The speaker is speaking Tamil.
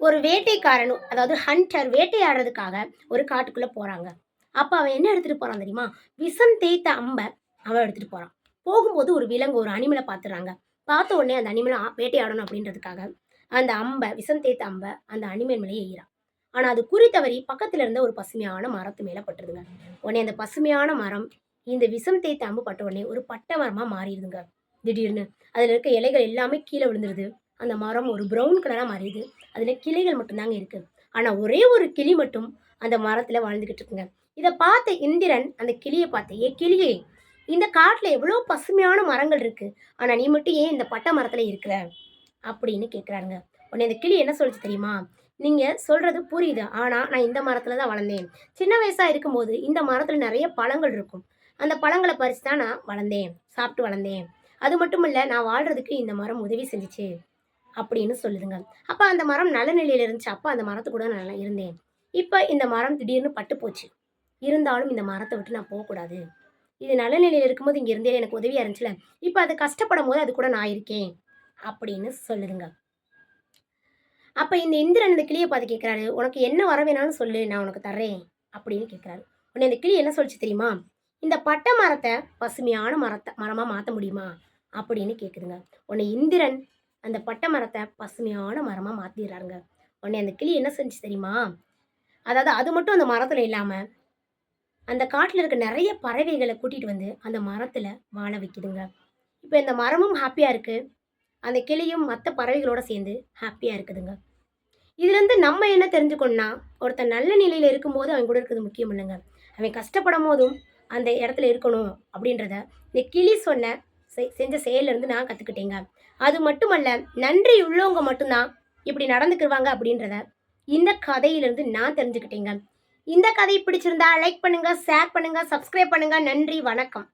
ஒரு வேட்டைக்காரனும் அதாவது ஹண்டர் வேட்டையாடுறதுக்காக ஒரு காட்டுக்குள்ளே போகிறாங்க அப்போ அவன் என்ன எடுத்துகிட்டு போகிறான் தெரியுமா? விஷம் தேய்த்த அம்பை அவன் எடுத்துகிட்டு போகிறான் போகும்போது ஒரு விலங்கு ஒரு அனிமலை பார்த்துறாங்க பார்த்த உடனே அந்த அனிமலை வேட்டையாடணும் அப்படின்றதுக்காக அந்த அம்பை விஷம் தேய்த்த அம்பை அந்த அனிமல் மேலே எய்கிறான் ஆனால் அது குறி தவறி பக்கத்தில் இருந்த ஒரு பசுமையான மரத்து மேலே பட்டுருதுங்க. உடனே அந்த பசுமையான மரம் இந்த விஷம் தேய்த்த அம்பு பட்ட உடனே ஒரு பட்டை மரமாக மாறிடுதுங்க. திடீர்னு அதில் இருக்க இலைகள் எல்லாமே கீழே விழுந்துருது. அந்த மரம் ஒரு ப்ரௌன் கலராக மாறிடுது அதில் கிளைகள் மட்டும்தாங்க இருக்குது ஆனால் ஒரே ஒரு கிளி மட்டும் அந்த மரத்தில் வாழ்ந்துக்கிட்டு இருக்குங்க. இதை பார்த்த இந்திரன் அந்த கிளியை பார்த்து ஏ கிளியே இந்த காட்டில் எவ்வளோ பசுமையான மரங்கள் இருக்குது ஆனால் நீ மட்டும் ஏன் இந்த பட்டை மரத்தில் இருக்கிற? அப்படின்னு கேட்குறாருங்க உடனே இந்த கிளி என்ன சொல்லிச்சு தெரியுமா? நீங்கள் சொல்கிறது புரியுது. ஆனால் நான் இந்த மரத்தில் தான் வளர்ந்தேன். சின்ன வயசாக இருக்கும்போது இந்த மரத்தில் நிறைய பழங்கள் இருக்கும். அந்த பழங்களை பறித்து தான் நான் வளர்ந்தேன். சாப்பிட்டு வளர்ந்தேன். அது மட்டும் இல்லை நான் வாழ்கிறதுக்கு இந்த மரம் உதவி செஞ்சுச்சு. அப்படின்னு சொல்லுதுங்க. அப்போ அந்த மரம் நல்ல நிலையில் இருந்துச்சு. அப்போ அந்த மரத்து கூட நான் நல்லா இருந்தேன். இப்போ இந்த மரம் திடீர்னு பட்டு போச்சு. இருந்தாலும் இந்த மரத்தை விட்டு நான் போகக்கூடாது. இது நல்ல நிலையில் இருக்கும்போது இங்கே இருந்தே எனக்கு உதவியாக இருந்துச்சுல. இப்போ அது கஷ்டப்படும் போது அது கூட நான் இருக்கேன். அப்படின்னு சொல்லுதுங்க. அப்போ இந்த இந்திரன் இந்த கிளியை பார்த்து கேட்குறாரு உனக்கு என்ன வர வேணாலும் சொல்லு நான் உனக்கு தர்றேன். அப்படின்னு கேட்குறாரு. உன்னை இந்த கிளி என்ன சொல்லிச்சு தெரியுமா? இந்த பட்டை மரத்தை பசுமையான மரத்தை மரமாக மாற்ற முடியுமா? அப்படின்னு கேட்குதுங்க. உன்னை இந்திரன் அந்த பட்டை மரத்தை பசுமையான மரமாக மாற்றிடுறாருங்க உடனே அந்த கிளி என்ன செஞ்சு தெரியுமா? அதாவது அது மட்டும் அந்த மரத்தில் இல்லாமல் அந்த காட்டில் இருக்க நிறைய பறவைகளை கூட்டிகிட்டு வந்து அந்த மரத்தில் வாழ வைக்குதுங்க. இப்போ இந்த மரமும் ஹாப்பியாக இருக்குது அந்த கிளியும் மற்ற பறவைகளோட சேர்ந்து ஹாப்பியாக இருக்குதுங்க. இதுலேருந்து நம்ம என்ன தெரிஞ்சுக்கணும்னா ஒருத்தன் நல்ல நிலையில் இருக்கும்போது அவன் கூட இருக்கிறது முக்கியம் இல்லைங்க. அவன் கஷ்டப்படும் போதும் அந்த இடத்துல இருக்கணும் அப்படின்றத இந்த கிளி சொன்ன செஞ்ச செயலிருந்து நான் கற்றுக்கிட்டேங்க அது மட்டுமல்ல நன்றி உள்ளவங்க மட்டும்தான் இப்படி நடந்துக்கிடுவாங்க அப்படின்றத இந்த கதையிலிருந்து நான் தெரிஞ்சுக்கிட்டேங்க. இந்த கதை பிடிச்சிருந்தா லைக் பண்ணுங்க ஷேர் பண்ணுங்க சப்ஸ்கிரைப் பண்ணுங்க. நன்றி வணக்கம்.